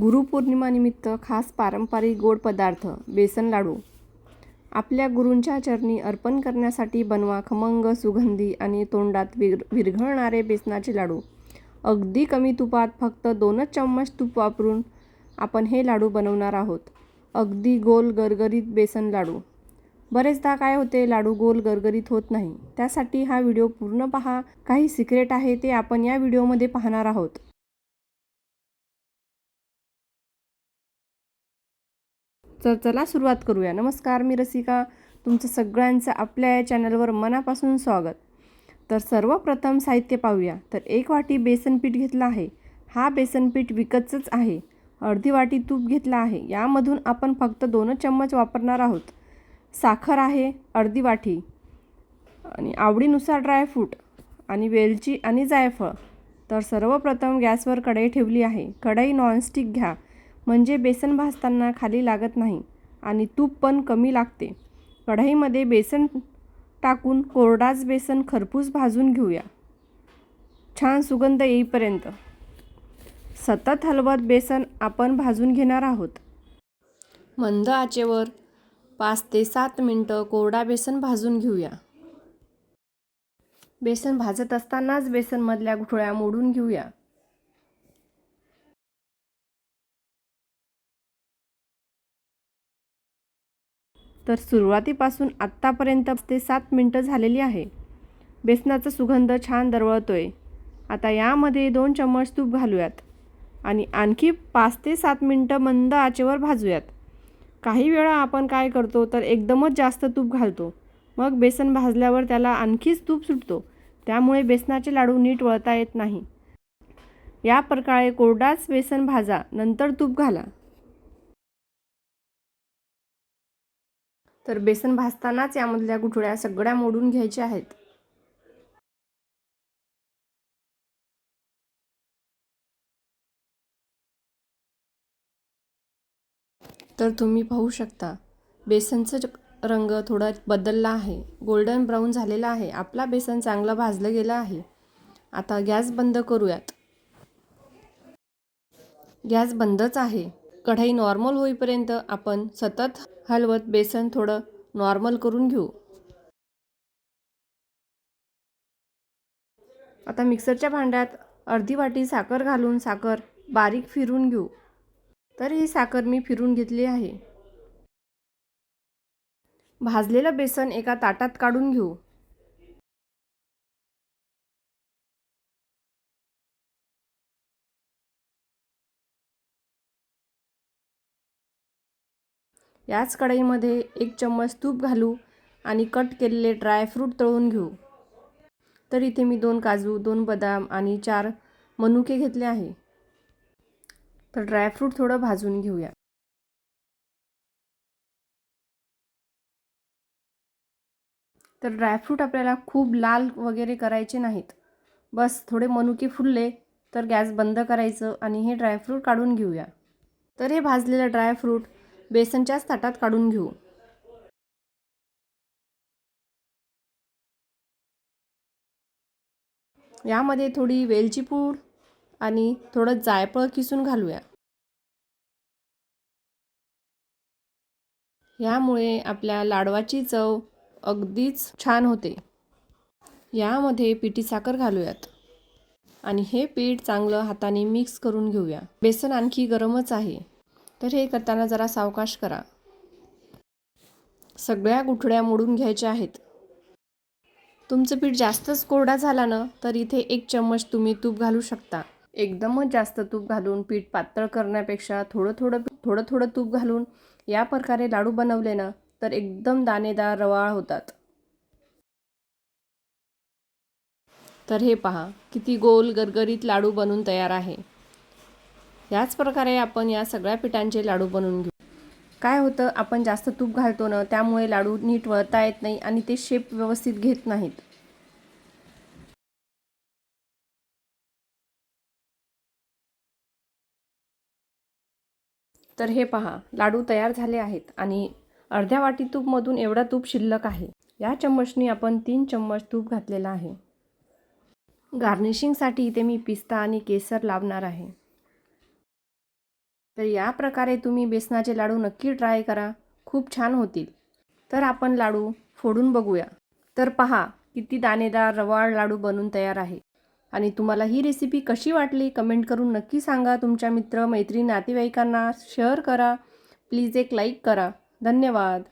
गुरुपौर्णिमानिमित्त खास पारंपरिक गोड पदार्थ बेसन लाडू. आपल्या गुरूंच्या चरणी अर्पण करण्यासाठी बनवा खमंग सुगंधी आणि तोंडात विर विरघळणारे बेसनाचे लाडू. अगदी कमी तुपात फक्त दोनच चम्मच तूप वापरून आपण हे लाडू बनवणार आहोत. अगदी गोल गरगरीत बेसन लाडू. बरेचदा काय होते लाडू गोल गरगरीत होत नाही. त्यासाठी हा व्हिडिओ पूर्ण पहा. काही सिक्रेट आहे ते आपण या व्हिडिओमध्ये पाहणार आहोत. तर चला सुरुवात करूया. नमस्कार मी रसिका. तुमचं सगळ्यांचं आपल्या या चॅनलवर मनापासून स्वागत. तर सर्वप्रथम साहित्य पाहूया. तर एक वाटी बेसन पीठ घेतलं आहे. हा बेसन पीठ विकतचंच आहे. अर्धी वाटी तूप घेतला आहे. यामधून आपण फक्त दोनच चम्मच वापरणार आहोत. साखर आहे अर्धी वाटी. आणि आवडीनुसार ड्रायफ्रूट आणि वेलची आणि जायफळ. तर सर्वप्रथम गॅसवर कढई ठेवली आहे. कढई नॉनस्टिक घ्या. म्हणजे बेसन भाजताना खाली लागत नाही आणि तूप पण कमी लागते. कढईमध्ये बेसन टाकून कोरडाच बेसन खरपूस भाजून घेऊया. छान सुगंध येईपर्यंत. सतत हलवत बेसन आपण भाजून घेणार आहोत. मंद आचेवर पाच ते सात मिनटं कोरडा बेसन भाजून घेऊया. बेसन भाजत असतानाच बेसनमधल्या गुठळ्या मोडून घेऊया. तर सुरुवातीपासून आत्तापर्यंत ते सात मिनटं झालेली आहे. बेसनाचा सुगंध छान दरवळतोय. आता यामध्ये दोन चम्मच तूप घालूयात आणि आणखी पाच ते सात मिनटं मंद आचेवर भाजूयात. काही वेळा आपण काय करतो तर एकदमच जास्त तूप घालतो. मग बेसन भाजल्यावर त्याला आणखीच तूप सुटतो. त्यामुळे बेसनाचे लाडू नीट वळता येत नाही. या प्रकारे कोरडाच बेसन भाजा नंतर तूप घाला. तर बेसन भाजतानाच यामधल्या गुठळ्या सगळ्या मोडून घ्यायच्या आहेत. तर तुम्ही पाहू शकता बेसनचं रंग थोडा बदलला आहे. गोल्डन ब्राऊन झालेला आहे. आपला बेसन चांगलं भाजलं गेलं आहे. आता गॅस बंद करूयात. गॅस बंदच आहे. कढई नॉर्मल होईपर्यंत आपण सतत हलवत बेसन थोडं नॉर्मल करून घेऊ. आता मिक्सरच्या भांड्यात अर्धी वाटी साखर घालून साखर बारीक फिरून घेऊ. तर ही साखर मी फिरून घेतली आहे. भाजलेलं बेसन एका ताटात काढून घेऊ. याच कढईमध्ये एक चम्मच तूप घालू आणि कट केलेले ड्रायफ्रूट तळून घेऊ. तर इथे मी दोन काजू दोन बदाम आणि चार मनुके घेतले आहे. तर ड्रायफ्रूट थोडं भाजून घेऊया. तर ड्रायफ्रूट आपल्याला खूप लाल वगैरे करायचे नाहीत. बस थोडे मनुके फुलले तर गॅस बंद करायचं आणि हे ड्रायफ्रूट काढून घेऊया. तर हे भाजलेलं ड्रायफ्रूट बेसनच्याच ताटात काढून घेऊ. यामध्ये थोडी वेलची पूड आणि थोडं जायफळ किसून घालूया. यामुळे आपल्या लाडवाची चव अगदीच छान होते. यामध्ये पिठी साखर घालूयात. आणि हे पीठ चांगलं हाताने मिक्स करून घेऊया. बेसन आणखी गरमच आहे. तर हे करताना जरा सावकाश करा. सगळ्या गुठळ्या मोडून घ्यायच्या आहेत. तुमचं पीठ जास्तच कोरडा झाला ना तर इथे एक चम्मच तुम्ही तूप घालू शकता. एकदमच जास्त तूप घालून पीठ पातळ करण्यापेक्षा थोडं थोडं थोडं थोडं तूप घालून या प्रकारे लाडू बनवले ना तर एकदम दाणेदार रवाळ होतात. तर हे पहा किती गोल गरगरीत लाडू बनून तयार आहे. याच प्रकारे आपण या सगळ्या पिठांचे लाडू बनवून घेऊ. काय होतं आपण जास्त तूप घालतो ना त्यामुळे लाडू नीट वळता येत नाही आणि ते शेप व्यवस्थित घेत नाहीत. तर हे पहा लाडू तयार झाले आहेत आणि अर्ध्या वाटी तूपमधून एवढा तूप शिल्लक आहे. या चम्मचनी आपण तीन चम्मच तूप घातलेला आहे. गार्निशिंगसाठी इथे मी पिस्ता आणि केसर लावणार आहे. तर या प्रकारे तुम्ही बेसनाचे लाडू नक्की ट्राय करा. खूप छान होतील. तर आपण लाडू फोडून बघूया. तर पहा किती दाणेदार रवाळ लाडू बनून तयार आहे. आणि तुम्हाला ही रेसिपी कशी वाटली कमेंट करून नक्की सांगा. तुमच्या मित्र मैत्रीण नातेवाईकांना शेअर करा. प्लीज एक लाईक करा. धन्यवाद.